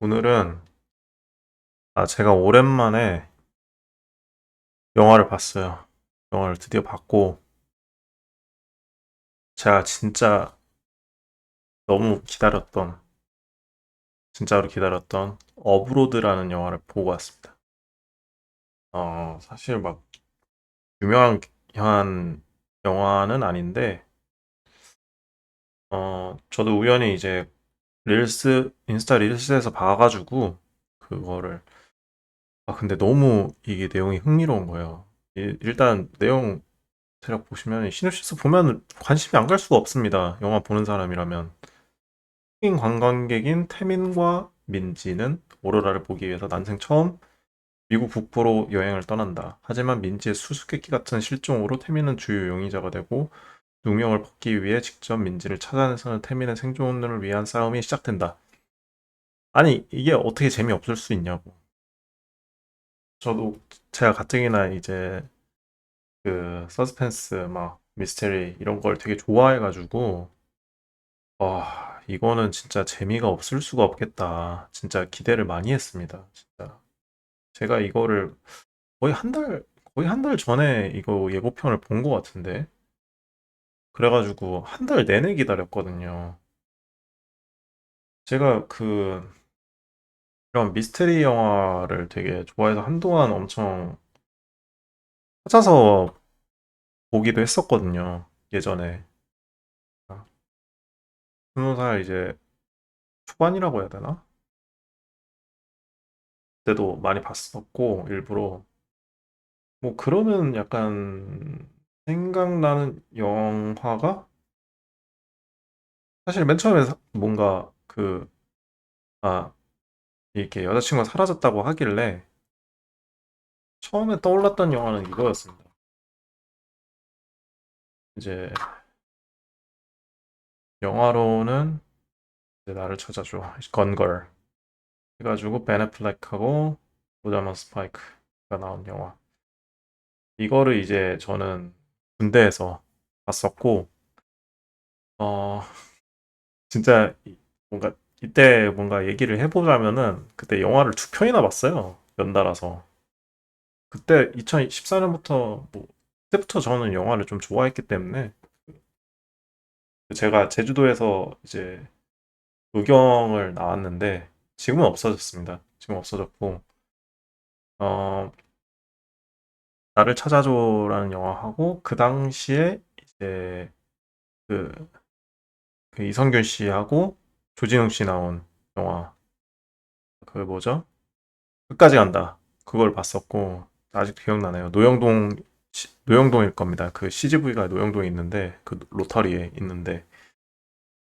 오늘은 아 제가 오랜만에 영화를 봤어요. 영화를 드디어 봤고 제가 진짜 너무 기다렸던 진짜로 기다렸던 어브로드라는 영화를 보고 왔습니다. 어 사실 막 유명한 한 영화는 아닌데 어 저도 우연히 이제 릴스 인스타 릴스에서 봐가지고 그거를 아 근데 너무 이게 내용이 흥미로운 거예요. 이- 일단 내용 대략 보시면 시놉시스 보면 관심이 안 갈 수가 없습니다. 영화 보는 사람이라면. 흑인 관광객인 태민과 민지는 오로라를 보기 위해서 난생 처음 미국 북부로 여행을 떠난다. 하지만 민지의 수수께끼 같은 실종으로 태민은 주요 용의자가 되고 누명을 벗기 위해 직접 민지를 찾아내서는 태민의 생존을 위한 싸움이 시작된다. 아니 이게 어떻게 재미없을 수 있냐고. 저도 제가 가뜩이나 이제 그 서스펜스 막 미스테리 이런 걸 되게 좋아해가지고 와 이거는 진짜 재미가 없을 수가 없겠다. 진짜 기대를 많이 했습니다. 진짜 제가 이거를 거의 한 달, 거의 한 달 전에 이거 예고편을 본 것 같은데 그래가지고 한 달 내내 기다렸거든요. 제가 그 이런 미스테리 영화를 되게 좋아해서 한동안 엄청 찾아서 보기도 했었거든요. 예전에. 아, 스무 살 이제 초반이라고 해야 되나? 그때도 많이 봤었고, 일부러. 뭐, 그러면 약간 생각나는 영화가 사실 맨 처음에 사- 뭔가 그, 아, 이렇게 여자친구가 사라졌다고 하길래 처음에 떠올랐던 영화는 이거였습니다. 이제 영화로는 이제 나를 찾아줘. 건걸. 해가지고 베 애플렉하고 로자먼 스파이크가 나온 영화. 이거를 이제 저는 군대에서 봤었고, 어, 진짜 이- 뭔가 이때 뭔가 얘기를 해보자면은 그때 영화를 두 편이나 봤어요. 연달아서. 그때 2014년부터 뭐 그때부터 저는 영화를 좀 좋아했기 때문에 제가 제주도에서 이제 의경을 나왔는데 지금은 없어졌습니다. 지금 없어졌고 어 나를 찾아줘라는 영화하고 그 당시에 이제 그, 그 이성균 씨하고 조진웅 씨 나온 영화 그 뭐죠? 끝까지 간다. 그걸 봤었고 아직도 기억나네요. 노영동 시- 노영동일 겁니다. 그 CGV가 노영동에 있는데 그 로터리에 있는데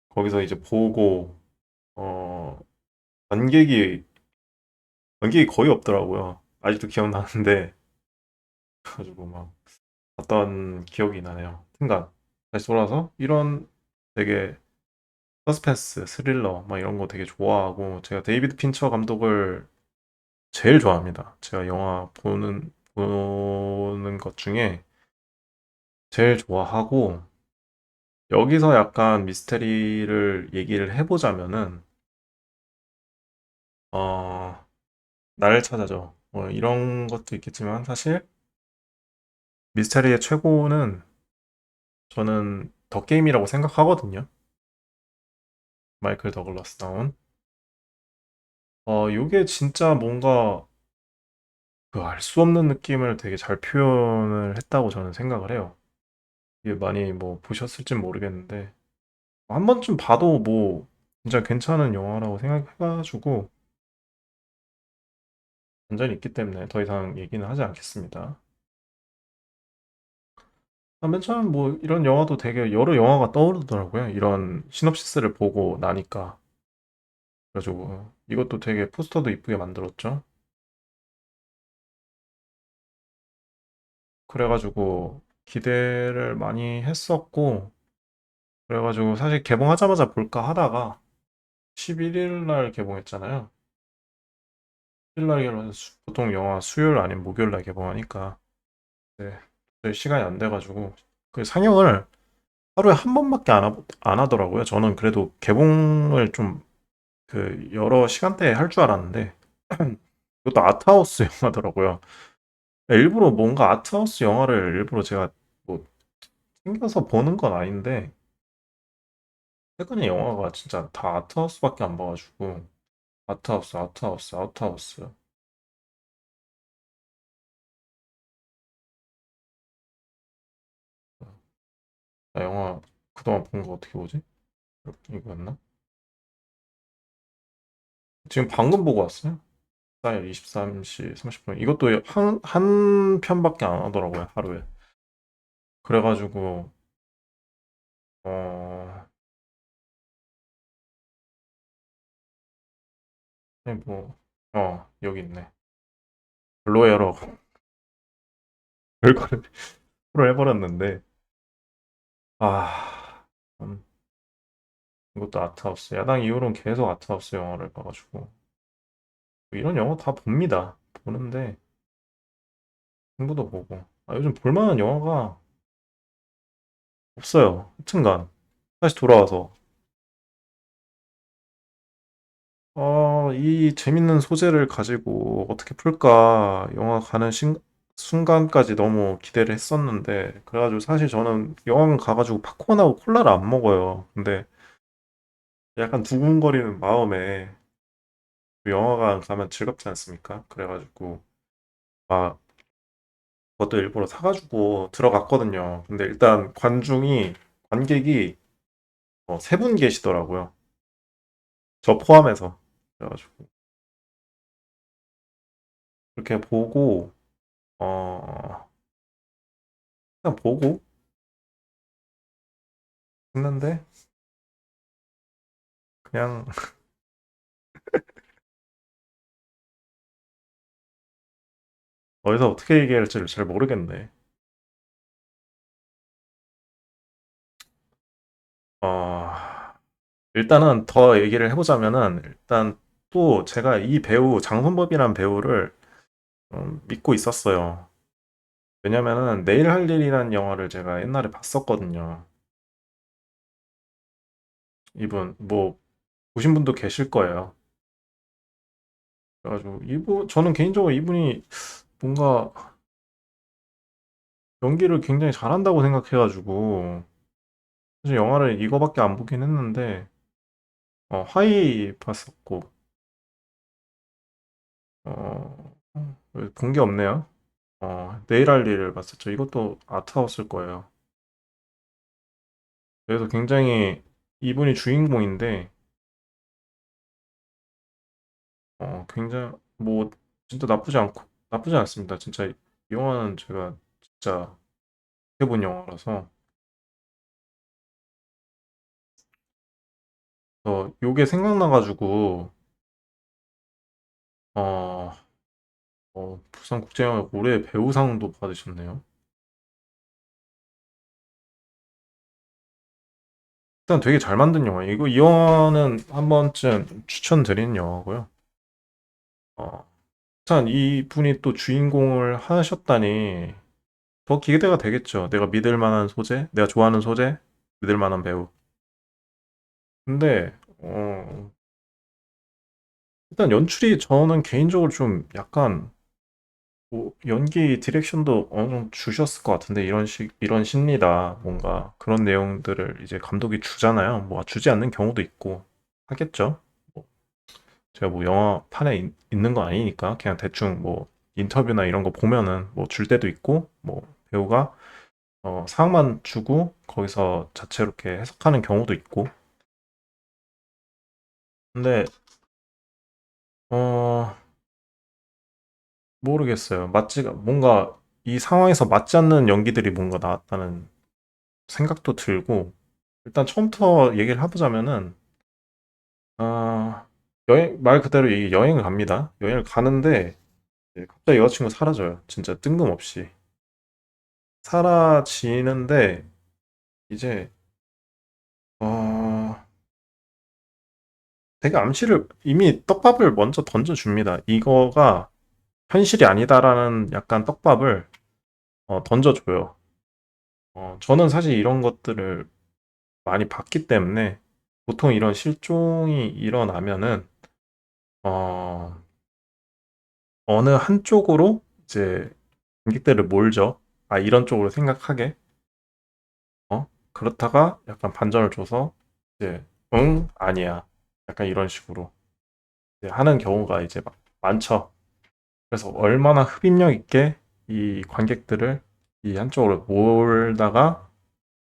거기서 이제 보고 어 관객이 관객이 거의 없더라고요. 아직도 기억나는데 그래가지고 막 봤던 기억이 나네요. 순간 다시 돌아서 이런 되게 서스펜스, 스릴러 막 이런 거 되게 좋아하고 제가 데이비드 핀처 감독을 제일 좋아합니다. 제가 영화 보는 보는 것 중에 제일 좋아하고 여기서 약간 미스테리를 얘기를 해보자면은 어 나를 찾아줘 뭐 이런 것도 있겠지만 사실 미스테리의 최고는 저는 더 게임이라고 생각하거든요. 마이클 더글라스 나온. 어, 요게 진짜 뭔가 그 알 수 없는 느낌을 되게 잘 표현을 했다고 저는 생각을 해요. 이게 많이 뭐 보셨을진 모르겠는데 한 번쯤 봐도 뭐 진짜 괜찮은 영화라고 생각해가지고 완전히 있기 때문에 더 이상 얘기는 하지 않겠습니다. 아, 맨 처음 뭐 이런 영화도 되게 여러 영화가 떠오르더라고요. 이런 시놉시스를 보고 나니까. 그래가지고 이것도 되게 포스터도 이쁘게 만들었죠. 그래가지고 기대를 많이 했었고 그래가지고 사실 개봉하자마자 볼까 하다가 11일 날 개봉했잖아요. 11일 날 보통 영화 수요일 아니면 목요일 날 개봉하니까 네, 시간이 안 돼가지고 그 상영을 하루에 한 번밖에 안, 하, 안 하더라고요. 저는 그래도 개봉을 좀 그 여러 시간대에 할 줄 알았는데 이것도 아트하우스 영화더라고요. 일부러 뭔가 아트하우스 영화를 일부러 제가 뭐 챙겨서 보는 건 아닌데 최근에 영화가 진짜 다 아트하우스밖에 안 봐가지고 아트하우스, 아트하우스, 아트하우스. 나 영화 그동안 본 거 어떻게 보지? 이거였나? 지금 방금 보고 왔어요. 4일 23시 30분. 이것도 한, 한 편밖에 안 하더라고요, 하루에. 그래가지고, 어, 아니 뭐, 어, 여기 있네. 별로여로 별거를 프로 해버렸는데, 아, 음, 이것도 아트하우스. 야당 이후로는 계속 아트하우스 영화를 봐가지고, 이런 영화 다 봅니다. 보는데, 친구도 보고. 아, 요즘 볼만한 영화가 없어요. 하여튼간. 다시 돌아와서. 어, 이 재밌는 소재를 가지고 어떻게 풀까 영화 가는 신- 순간까지 너무 기대를 했었는데 그래가지고 사실 저는 영화관 가가지고 팝콘하고 콜라를 안 먹어요. 근데 약간 두근거리는 마음에 영화관 가면 즐겁지 않습니까? 그래가지고 막 그것도 일부러 사가지고 들어갔거든요. 근데 일단 관중이 관객이 어, 세분 계시더라고요. 저 포함해서. 그래가지고 그렇게 보고 어 그냥 보고 했는데 그냥 어디서 어떻게 얘기해야 할지를 잘 모르겠네. 어, 일단은 더 얘기를 해보자면은 일단 또 제가 이 배우 장선법이라는 배우를 음, 믿고 있었어요. 왜냐면은 내일 할 일이라는 영화를 제가 옛날에 봤었거든요. 이분 뭐 보신 분도 계실 거예요. 그래가지고 이분 저는 개인적으로 이분이 뭔가 연기를 굉장히 잘한다고 생각해가지고 사실 영화를 이거밖에 안 보긴 했는데 어, 하이 봤었고 어, 본 게 없네요. 어, 내일 할 일을 봤었죠. 이것도 아트하우스일 거예요. 그래서 굉장히 이분이 주인공인데 어, 굉장히 뭐 진짜 나쁘지 않고 나쁘지 않습니다. 진짜 이 영화는 제가 진짜 해본 영화라서 어, 요게 생각나가지고 어, 어, 부산국제영화 올해 배우상도 받으셨네요. 일단 되게 잘 만든 영화예요. 이거 이 영화는 한 번쯤 추천드리는 영화고요. 어, 일단 이 분이 또 주인공을 하셨다니 더 기대가 되겠죠. 내가 믿을 만한 소재, 내가 좋아하는 소재, 믿을 만한 배우. 근데 어, 일단 연출이 저는 개인적으로 좀 약간 뭐 연기 디렉션도 어느 정도 주셨을 것 같은데 이런 식 이런 심리다 뭔가 그런 내용들을 이제 감독이 주잖아요. 뭐 주지 않는 경우도 있고 하겠죠. 뭐 제가 뭐 영화 판에 있, 있는 거 아니니까 그냥 대충 뭐 인터뷰나 이런 거 보면은 뭐 줄 때도 있고 뭐 배우가 어, 상황만 주고 거기서 자체로 이렇게 해석하는 경우도 있고 근데 어 모르겠어요. 맞지가 뭔가 이 상황에서 맞지 않는 연기들이 뭔가 나왔다는 생각도 들고 일단 처음부터 얘기를 해보자면은 아 여행 말 그대로 이 여행을 갑니다. 여행을 가는데 이제 갑자기 여자친구 사라져요. 진짜 뜬금없이 사라지는데 이제 어 되게 암시를 이미 떡밥을 먼저 던져줍니다. 이거가 현실이 아니다라는 약간 떡밥을 어, 던져줘요. 어, 저는 사실 이런 것들을 많이 봤기 때문에 보통 이런 실종이 일어나면은 어, 어느 한쪽으로 이제 관객들을 몰죠. 아, 이런 쪽으로 생각하게. 어? 그렇다가 약간 반전을 줘서 이제 응, 아니야. 약간 이런 식으로 하는 경우가 이제 막 많죠. 그래서 얼마나 흡입력 있게 이 관객들을 이 한쪽으로 몰다가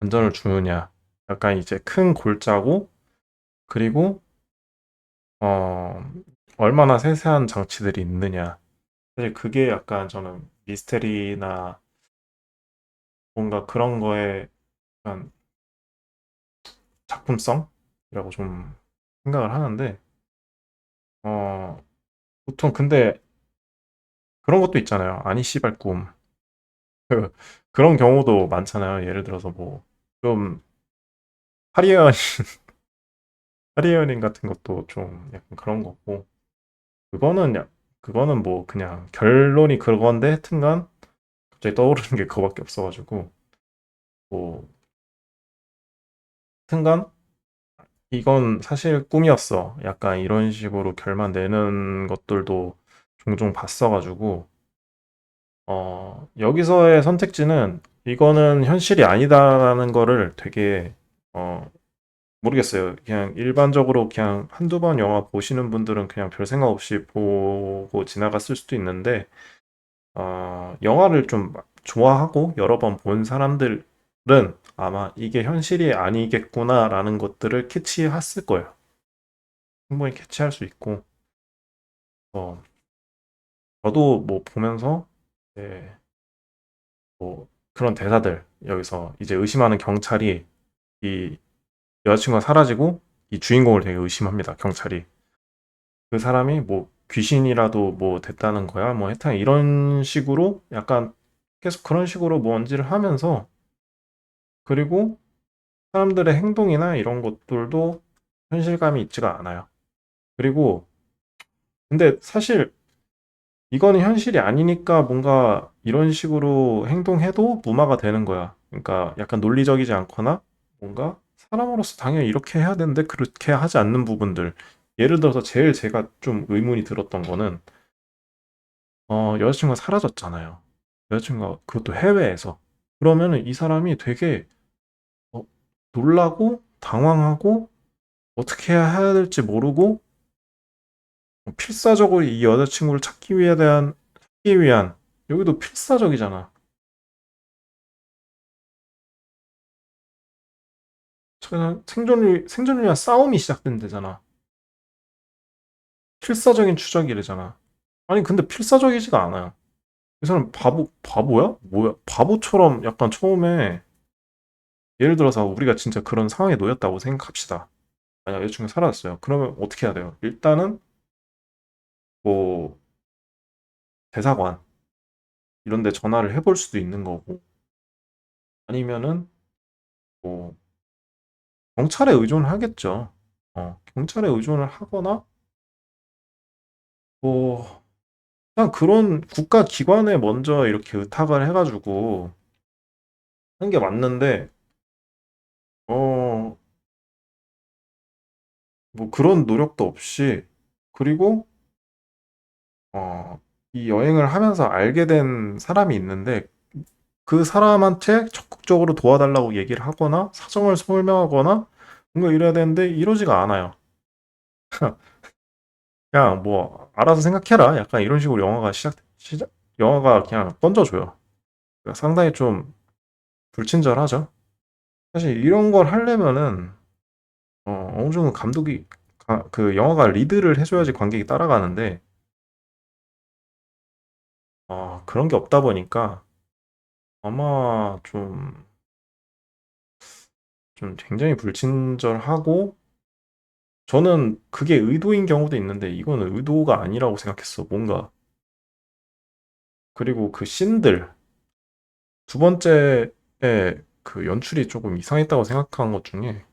반전을 주느냐. 약간 이제 큰 골자고 그리고 어, 얼마나 세세한 장치들이 있느냐. 사실 그게 약간 저는 미스테리나 뭔가 그런 거에 약간 작품성이라고 좀 생각을 하는데, 어, 보통 근데 그런 것도 있잖아요. 아니, 씨발 꿈. 그, 그런 경우도 많잖아요. 예를 들어서 뭐, 좀, 하리에언, 하리에언인 같은 것도 좀 약간 그런 거고, 그거는, 야- 그거는 뭐 그냥 결론이 그건데 하여튼간 갑자기 떠오르는 게 그거밖에 없어가지고, 뭐, 하여튼간 이건 사실 꿈이었어. 약간 이런 식으로 결말 내는 것들도 종종 봤어가지고, 어, 여기서의 선택지는 이거는 현실이 아니다라는 거를 되게, 어, 모르겠어요. 그냥 일반적으로 그냥 한두 번 영화 보시는 분들은 그냥 별 생각 없이 보고 지나갔을 수도 있는데, 어, 영화를 좀 좋아하고 여러 번 본 사람들은 아마 이게 현실이 아니겠구나라는 것들을 캐치했을 거예요. 충분히 캐치할 수 있고, 어, 저도 뭐 보면서, 네, 뭐 그런 대사들, 여기서 이제 의심하는 경찰이 이 여자친구가 사라지고 이 주인공을 되게 의심합니다, 경찰이. 그 사람이 뭐 귀신이라도 뭐 됐다는 거야, 뭐 하여튼 이런 식으로 약간 계속 그런 식으로 뭔지를 하면서 그리고 사람들의 행동이나 이런 것들도 현실감이 있지가 않아요. 그리고 근데 사실 이거는 현실이 아니니까 뭔가 이런 식으로 행동해도 무마가 되는 거야. 그러니까 약간 논리적이지 않거나 뭔가 사람으로서 당연히 이렇게 해야 되는데 그렇게 하지 않는 부분들. 예를 들어서 제일 제가 좀 의문이 들었던 거는 어, 여자친구가 사라졌잖아요. 여자친구가 그것도 해외에서. 그러면은 이 사람이 되게 어, 놀라고 당황하고 어떻게 해야 될지 모르고 필사적으로 이 여자친구를 찾기 위해 대한 찾기 위한 여기도 필사적이잖아. 생존을 생존을 위한 싸움이 시작된 데잖아. 필사적인 추적이래잖아. 아니 근데 필사적이지가 않아요. 이 사람 바보 바보야? 뭐야? 바보처럼 약간 처음에 예를 들어서 우리가 진짜 그런 상황에 놓였다고 생각합시다. 만약 여자친구가 사라졌어요. 그러면 어떻게 해야 돼요? 일단은 뭐 대사관 이런 데 전화를 해볼 수도 있는 거고 아니면은 뭐 경찰에 의존을 하겠죠. 어, 경찰에 의존을 하거나 뭐 그냥 그런 국가 기관에 먼저 이렇게 의탁을 해가지고 하는 게 맞는데 어, 뭐 그런 노력도 없이 그리고 어, 이 여행을 하면서 알게 된 사람이 있는데 그 사람한테 적극적으로 도와달라고 얘기를 하거나 사정을 설명하거나 뭔가 이래야 되는데 이러지가 않아요. 그냥 뭐 알아서 생각해라. 약간 이런 식으로 영화가 시작 시작 영화가 그냥 던져줘요. 그러니까 상당히 좀 불친절하죠. 사실 이런 걸 하려면은 어, 어느 정도 감독이 가- 그 영화가 리드를 해줘야지 관객이 따라가는데 어, 그런 게 없다 보니까 아마 좀 좀 굉장히 불친절하고 저는 그게 의도인 경우도 있는데 이거는 의도가 아니라고 생각했어. 뭔가 그리고 그 씬들 두 번째에 그 연출이 조금 이상했다고 생각한 것 중에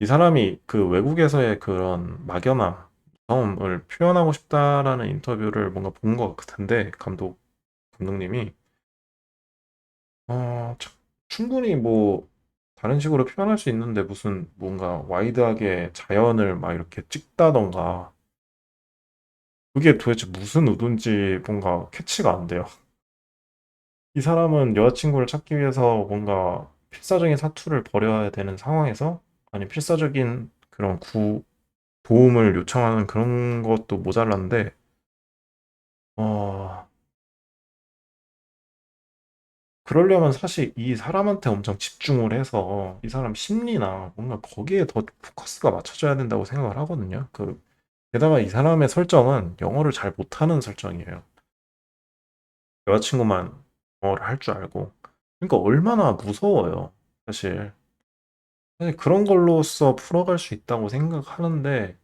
이 사람이 그 외국에서의 그런 막연함, 무서움을 표현하고 싶다라는 인터뷰를 뭔가 본 것 같은데 감독 감독님이 어, 참- 충분히 뭐 다른 식으로 표현할 수 있는데 무슨 뭔가 와이드하게 자연을 막 이렇게 찍다던가 그게 도대체 무슨 의도인지 뭔가 캐치가 안 돼요. 이 사람은 여자친구를 찾기 위해서 뭔가 필사적인 사투를 벌여야 되는 상황에서 아니 필사적인 그런 구 도움을 요청하는 그런 것도 모자란데 어 그러려면 사실 이 사람한테 엄청 집중을 해서 이 사람 심리나 뭔가 거기에 더 포커스가 맞춰져야 된다고 생각을 하거든요. 그 게다가 이 사람의 설정은 영어를 잘 못하는 설정이에요. 여자친구만 영어를 할 줄 알고. 그러니까 얼마나 무서워요. 사실. 그런 걸로써 풀어갈 수 있다고 생각하는데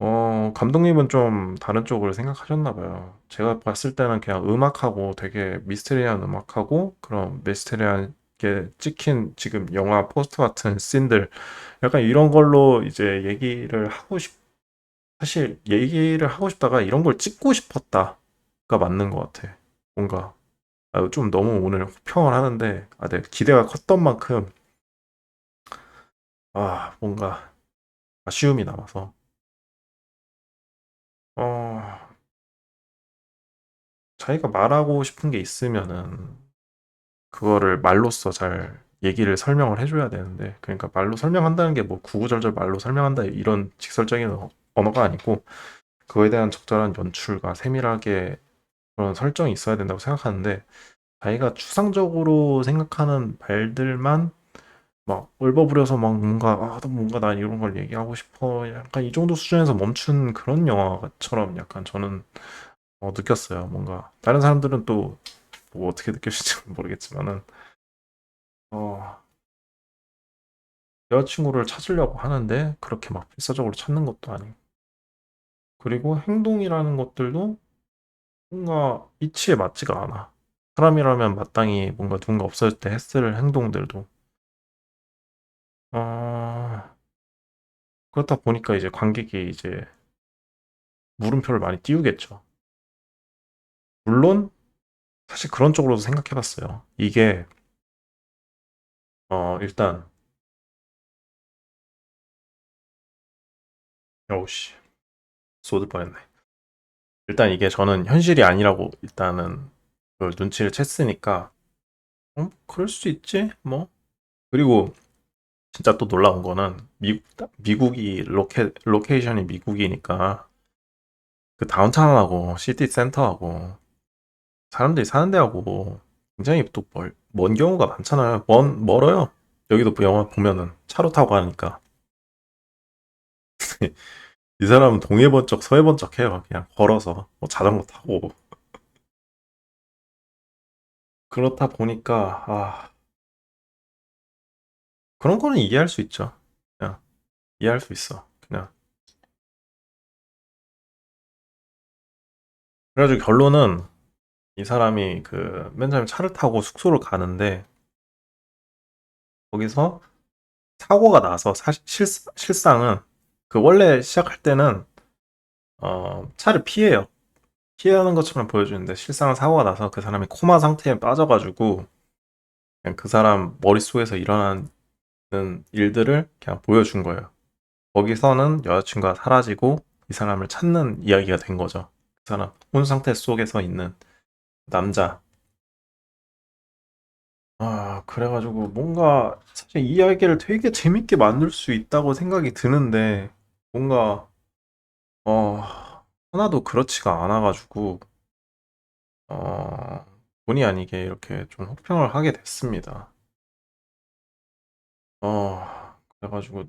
어, 감독님은 좀 다른 쪽을 생각하셨나 봐요. 제가 봤을 때는 그냥 음악하고 되게 미스테리한 음악하고 그런 미스테리하게 찍힌 지금 영화 포스터 같은 씬들 약간 이런 걸로 이제 얘기를 하고 싶, 사실 얘기를 하고 싶다가 이런 걸 찍고 싶었다가 맞는 것 같아. 뭔가 아, 좀 너무 오늘 호평을 하는데 아, 네, 기대가 컸던 만큼 아, 뭔가 아쉬움이 남아서. 어, 자기가 말하고 싶은 게 있으면은 그거를 말로써 잘 얘기를 설명을 해줘야 되는데 그러니까 말로 설명한다는 게 뭐 구구절절 말로 설명한다 이런 직설적인 어- 언어가 아니고 그거에 대한 적절한 연출과 세밀하게 그런 설정이 있어야 된다고 생각하는데 자기가 추상적으로 생각하는 말들만 막 얼버무려서 막 뭔가 아, 나 뭔가 난 이런 걸 얘기하고 싶어 약간 이 정도 수준에서 멈춘 그런 영화처럼 약간 저는 어, 느꼈어요. 뭔가 다른 사람들은 또 뭐 어떻게 느껴질지 모르겠지만은 어, 여자친구를 찾으려고 하는데 그렇게 막 필사적으로 찾는 것도 아니고 그리고 행동이라는 것들도 뭔가 이치에 맞지가 않아. 사람이라면 마땅히 뭔가 누군가 없어질 때 했을 행동들도 어, 그렇다 보니까 이제 관객이 이제 물음표를 많이 띄우겠죠. 물론 사실 그런 쪽으로도 생각해 봤어요. 이게 어, 일단 어우씨 쏟을 뻔했네. 일단 이게 저는 현실이 아니라고 일단은 그걸 눈치를 챘으니까 어? 그럴 수 있지 뭐 그리고 진짜 또 놀라운 거는 미, 미국이 로케, 로케이션이 미국이니까 그 다운타운하고 시티 센터하고 사람들이 사는 데하고 굉장히 또 멀, 먼 경우가 많잖아요. 먼, 멀어요. 여기도 그 영화 보면은 차로 타고 가니까 이 사람은 동해 번쩍 서해 번쩍 해요. 그냥 걸어서 뭐 자전거 타고 그렇다 보니까 아 그런 거는 이해할 수 있죠. 그냥 이해할 수 있어. 그냥 그래가지고 결론은 이 사람이 그 맨 처음에 차를 타고 숙소를 가는데 거기서 사고가 나서 사실 실, 실상은 그 원래 시작할 때는 어, 차를 피해요. 피하는 것처럼 보여주는데 실상은 사고가 나서 그 사람이 코마 상태에 빠져가지고 그냥 그 사람 머릿속에서 일어나는 일들을 그냥 보여준 거예요. 거기서는 여자친구가 사라지고 이 사람을 찾는 이야기가 된 거죠. 그 사람 혼 상태 속에서 있는 남자. 아, 그래가지고 뭔가 사실 이야기를 되게 재밌게 만들 수 있다고 생각이 드는데 뭔가 어 하나도 그렇지가 않아가지고 어 본의 아니게 이렇게 좀 혹평을 하게 됐습니다. 어 그래가지고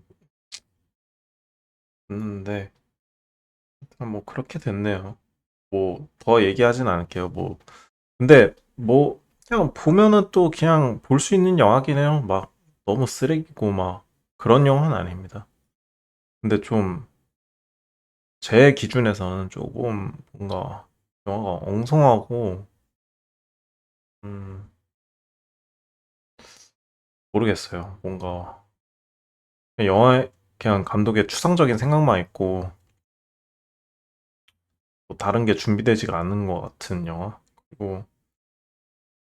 봤는데 뭐 그렇게 됐네요. 뭐 더 얘기하진 않을게요. 뭐 근데 뭐 그냥 보면은 또 그냥 볼 수 있는 영화긴 해요. 막 너무 쓰레기고 막 그런 영화는 아닙니다. 근데 좀 제 기준에서는 조금 뭔가 영화가 엉성하고 음 모르겠어요. 뭔가 영화에 그냥 감독의 추상적인 생각만 있고 뭐 다른 게 준비되지가 않은 것 같은 영화. 그리고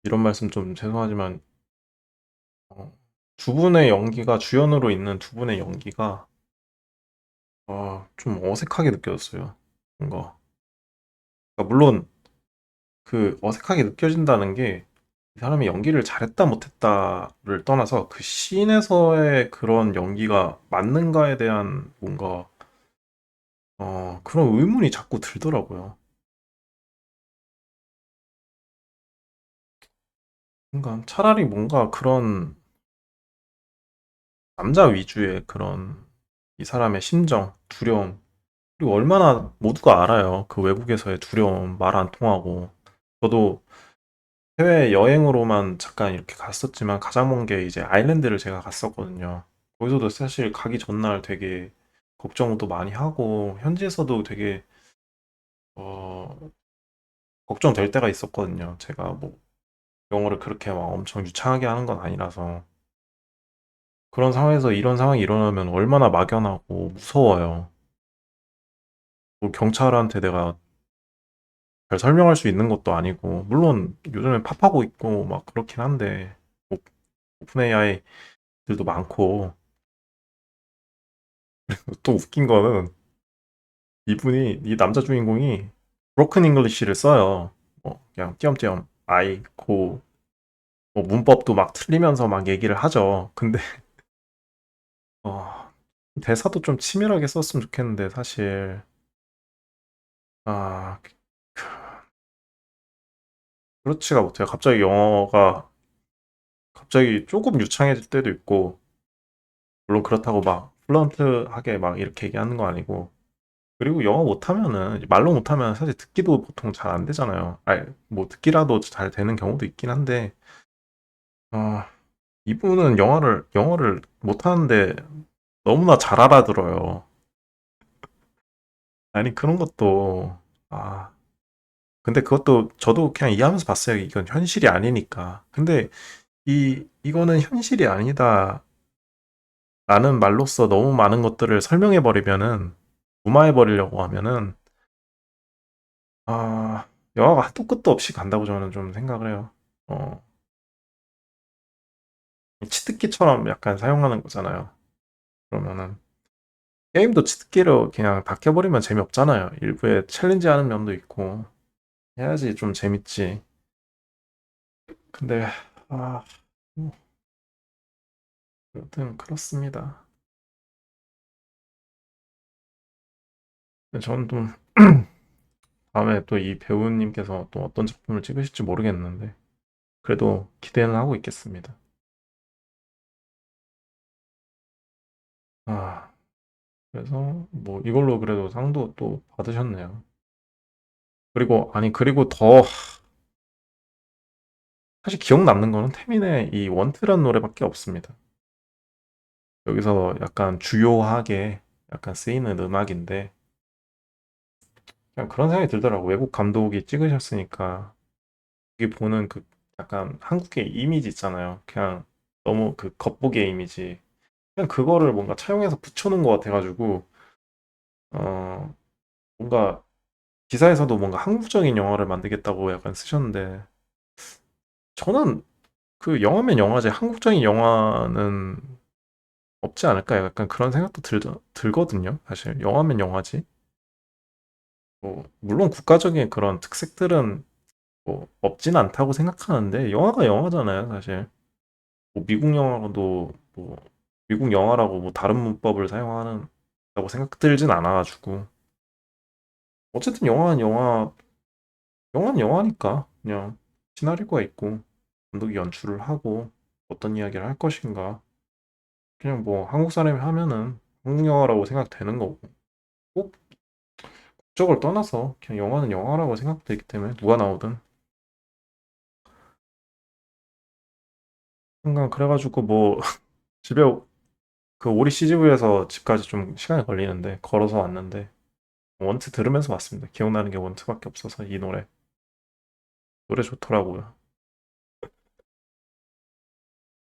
이런 말씀 좀 죄송하지만 어, 두 분의 연기가 주연으로 있는 두 분의 연기가 아, 좀 어색하게 느껴졌어요. 뭔가 그러니까 물론 그 어색하게 느껴진다는 게 이 사람이 연기를 잘했다 못했다를 떠나서 그 씬에서의 그런 연기가 맞는가에 대한 뭔가 어, 그런 의문이 자꾸 들더라고요. 그러니까 차라리 뭔가 그런 남자 위주의 그런 이 사람의 심정, 두려움, 그리고 얼마나 모두가 알아요. 그 외국에서의 두려움, 말 안 통하고. 저도 해외 여행으로만 잠깐 이렇게 갔었지만 가장 먼 게 이제 아일랜드를 제가 갔었거든요. 거기서도 사실 가기 전날 되게 걱정도 많이 하고 현지에서도 되게 어, 걱정될 때가 있었거든요. 제가 뭐 영어를 그렇게 막 엄청 유창하게 하는 건 아니라서 그런 상황에서 이런 상황이 일어나면 얼마나 막연하고 무서워요. 뭐 경찰한테 내가 잘 설명할 수 있는 것도 아니고 물론 요즘에 팝하고 있고 막 그렇긴 한데 오- 오픈 AI들도 많고 또 웃긴 거는 이분이 이 남자 주인공이 브로큰 잉글리시를 써요. 뭐 그냥 띄엄띄엄 아이 고 뭐 문법도 막 틀리면서 막 얘기를 하죠. 근데 어, 대사도 좀 치밀하게 썼으면 좋겠는데 사실 아 그- 그렇지가 못해요. 갑자기 영어가 갑자기 조금 유창해질 때도 있고 물론 그렇다고 막 플런트하게 막 이렇게 얘기하는 거 아니고 그리고 영어 못하면은 말로 못하면 사실 듣기도 보통 잘 안 되잖아요. 아니 뭐 듣기라도 잘 되는 경우도 있긴 한데 어, 이분은 영어를 영어를 못하는데 너무나 잘 알아들어요. 아니 그런 것도 아 근데 그것도 저도 그냥 이해하면서 봤어요. 이건 현실이 아니니까. 근데 이 이거는 현실이 아니다. 라는 말로써 너무 많은 것들을 설명해 버리면은 무마해 버리려고 하면은 아 영화가 한도 끝도 없이 간다고 저는 좀 생각을 해요. 어 치트키처럼 약간 사용하는 거잖아요. 그러면은 게임도 치트키로 그냥 다 켜버리면 재미없잖아요. 일부에 챌린지 하는 면도 있고 해야지 좀 재밌지. 근데 아뭐 여튼 그렇습니다. 근데 저는 좀 다음에 또 이 배우님께서 또 어떤 작품을 찍으실지 모르겠는데 그래도 기대는 하고 있겠습니다. 아 그래서 뭐 이걸로 그래도 상도 또 받으셨네요. 그리고 아니 그리고 더 사실 기억 남는 거는 태민의 이 원트란 노래밖에 없습니다. 여기서 약간 주요하게 약간 쓰이는 음악인데 그냥 그런 생각이 들더라고. 외국 감독이 찍으셨으니까 여기 보는 그 약간 한국의 이미지 있잖아요. 그냥 너무 그 겉보기의 이미지. 그냥 그거를 뭔가 차용해서 붙여놓은 것 같아가지고 어 뭔가 기사에서도 뭔가 한국적인 영화를 만들겠다고 약간 쓰셨는데 저는 그 영화면 영화지 한국적인 영화는 없지 않을까 약간 그런 생각도 들, 들거든요. 사실 영화면 영화지. 뭐 물론 국가적인 그런 특색들은 뭐 없진 않다고 생각하는데 영화가 영화잖아요, 사실. 뭐 미국 영화도 뭐 미국 영화라고 뭐 다른 문법을 사용하는다고 생각 들진 않아가지고 어쨌든 영화는 영화 영화는 영화니까 그냥 시나리오가 있고 감독이 연출을 하고 어떤 이야기를 할 것인가. 그냥 뭐 한국 사람이 하면은 한국 영화라고 생각되는 거고. 꼭 국적을 떠나서 그냥 영화는 영화라고 생각되기 때문에 누가 나오든. 순간 그래가지고 뭐 집에 그 오리 CGV에서 집까지 좀 시간이 걸리는데 걸어서 왔는데 원트 들으면서 왔습니다. 기억나는 게 원트밖에 없어서 이 노래 노래 좋더라고요.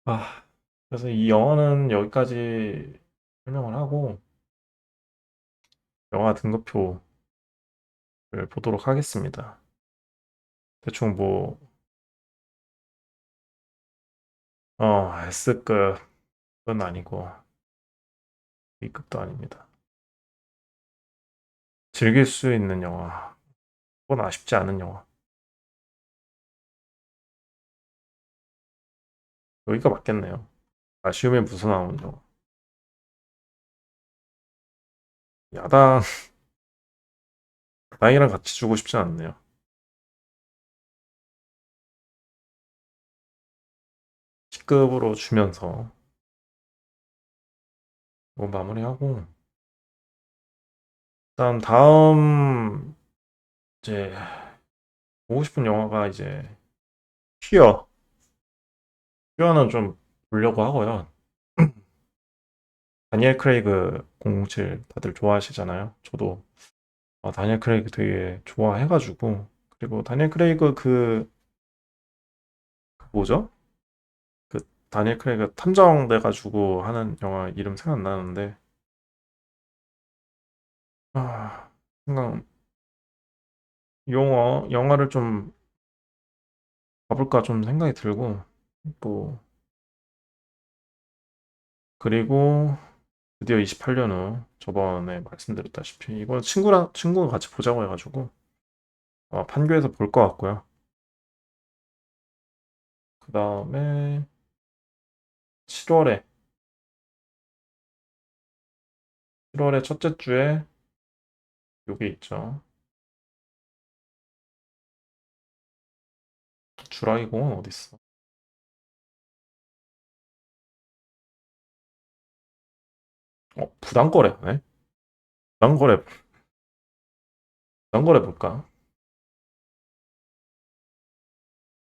아 그래서 이 영화는 여기까지 설명을 하고 영화 등급표를 보도록 하겠습니다. 대충 뭐 어, S급 그건 아니고 B급도 아닙니다. 즐길 수 있는 영화. 그건 아쉽지 않은 영화. 여기가 맞겠네요. 아쉬움에 무서 나오는 영화. 야당 야당이랑 같이 주고 싶지 않네요. C급으로 주면서 이거 마무리하고 일단 다음 이제 보고 싶은 영화가 이제 퀴어 퀴어는 좀 보려고 하고요. 다니엘 크레이그 007 다들 좋아하시잖아요. 저도 어, 다니엘 크레이그 되게 좋아해가지고 그리고 다니엘 크레이그 그, 그 뭐죠? 그 다니엘 크레이그 탐정 돼가지고 하는 영화 이름 생각 안 나는데 아 생각 영화 영화를 좀 봐볼까 좀 생각이 들고 뭐 그리고 드디어 28년 후 저번에 말씀드렸다시피 이건 친구랑 친구가 같이 보자고 해가지고 아마 판교에서 볼 것 같고요. 그 다음에 7월에 7월의 첫째 주에 요게 있죠. 주라기 공원 어디 있어? 어, 부당거래네. 부당거래 부당거래 볼까?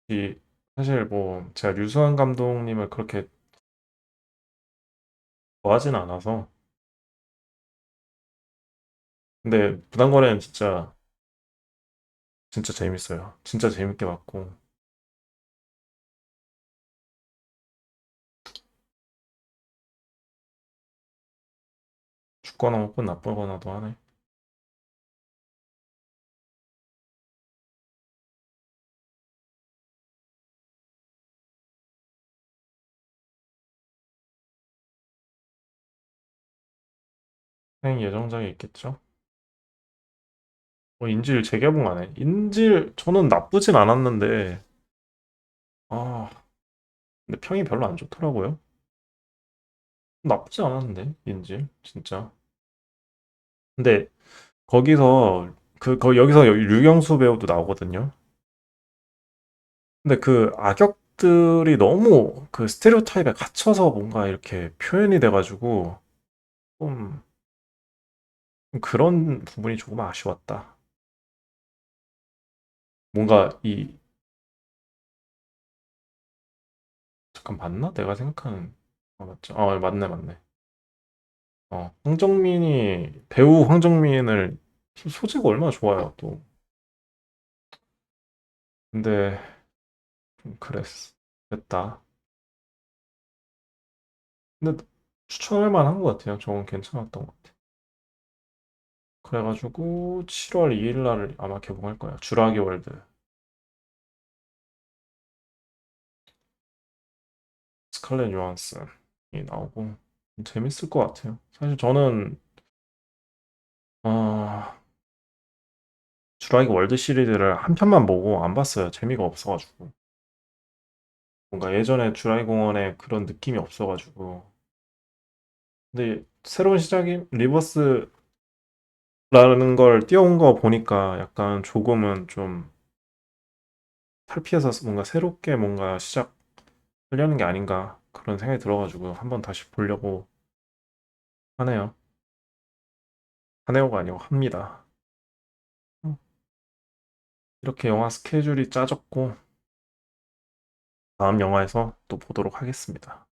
이 사실 뭐 제가 류수환 감독님을 그렇게 좋아하진 않아서 근데 부당거래는 진짜 진짜 재밌어요. 진짜 재밌게 봤고 죽거나 먹고 나쁘거나도 하네. 행 예정작이 있겠죠? 어, 인질 재개봉하네. 인질 저는 나쁘진 않았는데 아 근데 평이 별로 안 좋더라고요. 나쁘지 않았는데 인질 진짜. 근데 거기서 그 거 여기서 류경수 배우도 나오거든요. 근데 그 악역들이 너무 그 스테레오타입에 갇혀서 뭔가 이렇게 표현이 돼가지고 좀 그런 부분이 조금 아쉬웠다. 뭔가 이 잠깐 맞나? 내가 생각하는 아 맞죠? 어 맞네 맞네. 어 황정민이 배우 황정민을 소재가 얼마나 좋아요 또. 근데 좀 그랬어. 그랬다. 근데 추천할 만한 것 같아요. 저건 괜찮았던 것 같아. 그래가지고 7월 2일 날 아마 개봉할 거야. 주라기 월드. 스칼렛 요한슨이 나오고 재밌을 것 같아요. 사실 저는 어, 주라기 월드 시리즈를 한 편만 보고 안 봤어요. 재미가 없어가지고. 뭔가 예전에 주라기 공원에 그런 느낌이 없어가지고. 근데 새로운 시작이 리버스라는 걸 띄워온 거 보니까 약간 조금은 좀 탈피해서 뭔가 새롭게 뭔가 시작 하려는 게 아닌가 그런 생각이 들어가지고 한번 다시 보려고 하네요. 하네요가 아니고 합니다. 어. 이렇게 영화 스케줄이 짜졌고 다음 영화에서 또 보도록 하겠습니다.